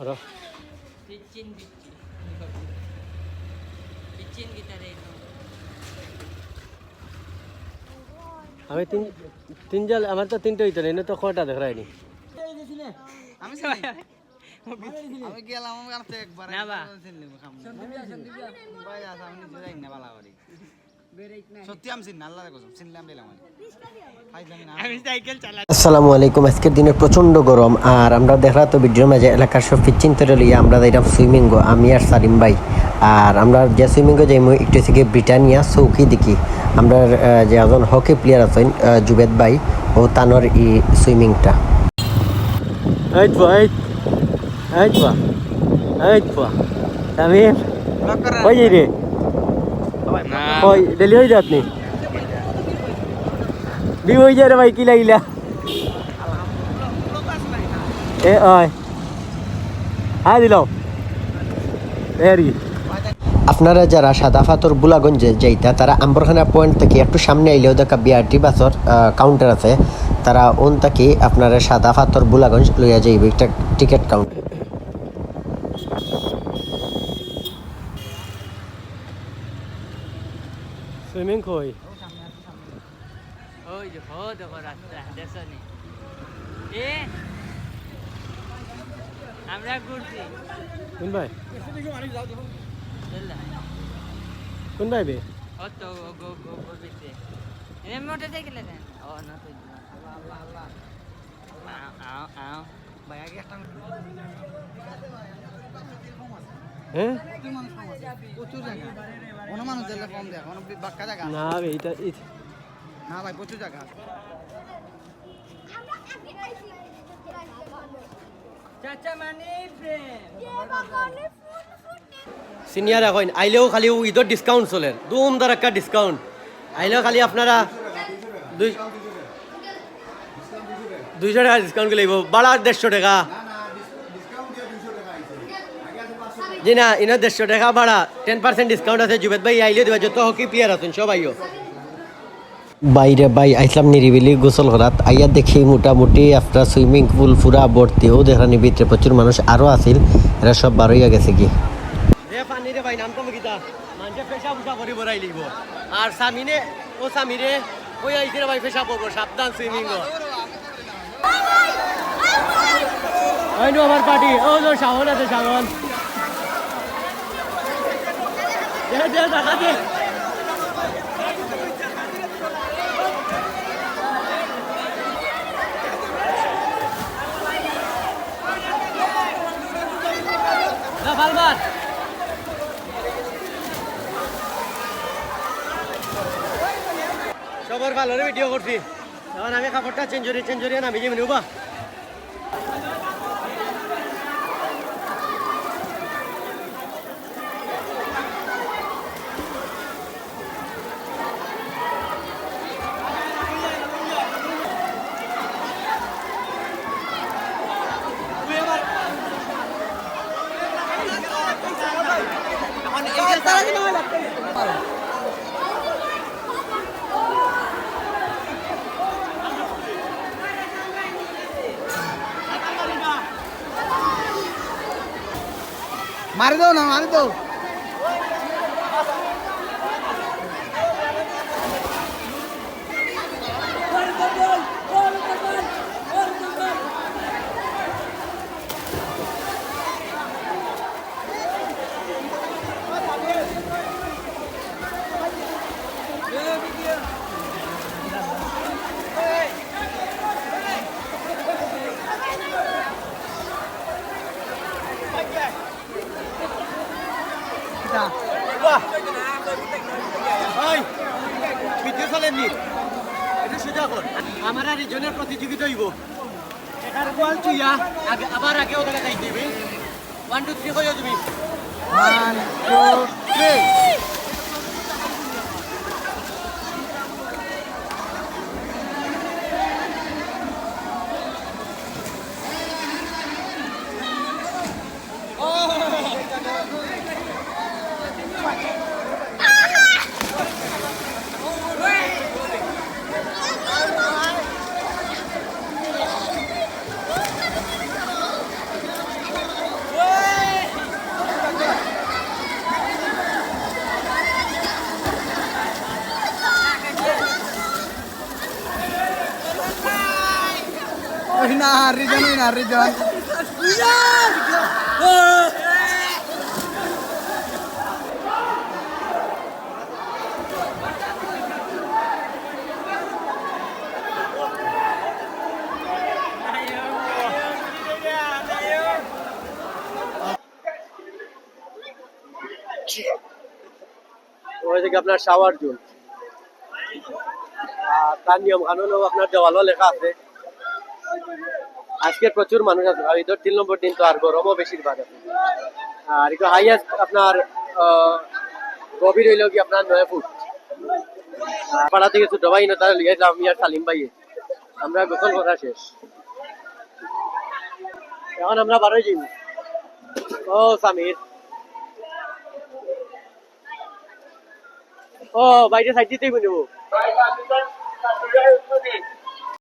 পিচিন peachy পিচিন গিটারে আমি তিন তিন জাল আমার তো তিনটে হইতো না এনে তো কটা দেখ রাইনি আমি আমি গেলাম আমার কাছে একবার না বা। চিনলাম খাম। ভাই আছে আমি নিজে যাই না বালা বাড়ি আসসালামু আলাইকুম আজকের দিনে প্রচণ্ড গরম আর আমরা দেখা তো ভিডিওর মাঝে এলাকার সব চিন্তা লইয়া আমরা যাইলাম সুইমিং আমি আর সালিম ভাই। আর আমরা যে সুইমিং গো একটু থেকে ব্রিটানিয়া চৌকি দেখি আমরা যে একজন হকি প্লেয়ার আছেন জুবেদ ভাই ও তানোর ই সুইমিংটা। এই তো এই এই তো এই তো। তামিম ওই রে ডেলি হয়ে হয়ে যায় রে ভাই কি লাগিলা? এ ওই। হ্যাঁ দিল। এরি আপনারা যারা সাদা ফাতর বুলাগঞ্জে যাইতা তারা আম্বরখানা পয়েন্ট থেকে একটু সামনে আইলেও দেখা বিআরটি বাসর কাউন্টার আছে। তারা ওন থেকে আপনারা সাদা ফাতর বুলাগঞ্জ লইয়া যাইবে একটা টিকিট কাউন্টার সুইমিং কই ওই যে হো দেখো রাস্তা দেখনি এ আমরা ঘুরছি কোন ভাই কোন ভাই বে ও তো গো গো গো বেতে এ মোটরসাইকেল দেন ও না তো আও আও আও ভাই আগে একটা হ্যাঁ? না না ভাই প্রচুর জায়গা মানে সিনিয়র এখন আইলেও খালি ঈদের ডিসকাউন্ট চলে। দুম দার একটা ডিসকাউন্ট আইলেও খালি আপনারা দুই দুইশো টাকা ডিসকাউন্ট লাগব বাড়া দেড়শো টাকা। জি না ইনো দেড়শো টাকা বাড়া টেন পার্সেন্ট ডিসকাউন্ট আছে জুবেদ ভাই আইলে দেবা যত হকি প্লেয়ার আছেন সব আইও বাইরে বাই আইসলাম নিরিবিলি গোসল করাত আইয়া দেখি মোটামুটি আপনার সুইমিং পুল পুরা ভর্তি ও দেখানি ভিতরে প্রচুর মানুষ আরও আছিল। এরা সব বারোইয়া গেছে কি আর সামিনে ও সামিরে ওই ভাই পেশা পড়ব সাবধান সুইমিং আমার পার্টি ও নো আছে শাওন। ভালবার সবার ভালো ভিডিও করছি। আমি কাপড়টা চেঞ্জুরি চেঞ্জুরি নামি যাবি নেবা মারি দাও না মারি দাও ভিডিও চলেননি এটা সোজা কর আমার আর ইজনের প্রতিযোগিতা হইব। এটার বল চুইয়া আগে আবার আগে ওদের যাই দিবি ওয়ান টু থ্রি কইও তুমি। ওয়ান টু থ্রি রিজন না রিজন ওই থেকে আপনার শাওয়ার জোন। আর তার নিয়ম কানুনও আপনার দেওয়ালও লেখা আছে। আজকে প্রচুর মানুষ আছে। আর ঈদের তিন নম্বর দিন তো আর গরমও বেশিরভাগ আছে। আর একটু হাইয়েস্ট আপনার গভীর হইল কি আপনার নয় ফুট। পাড়া থেকে ছোট ভাই না লিয়ে আমি আর সালিম ভাইয়ে। আমরা গোসল করা শেষ। এখন আমরা বারোই যাই ও, সামির। ও, বাইরে সাইড দিতেই নেব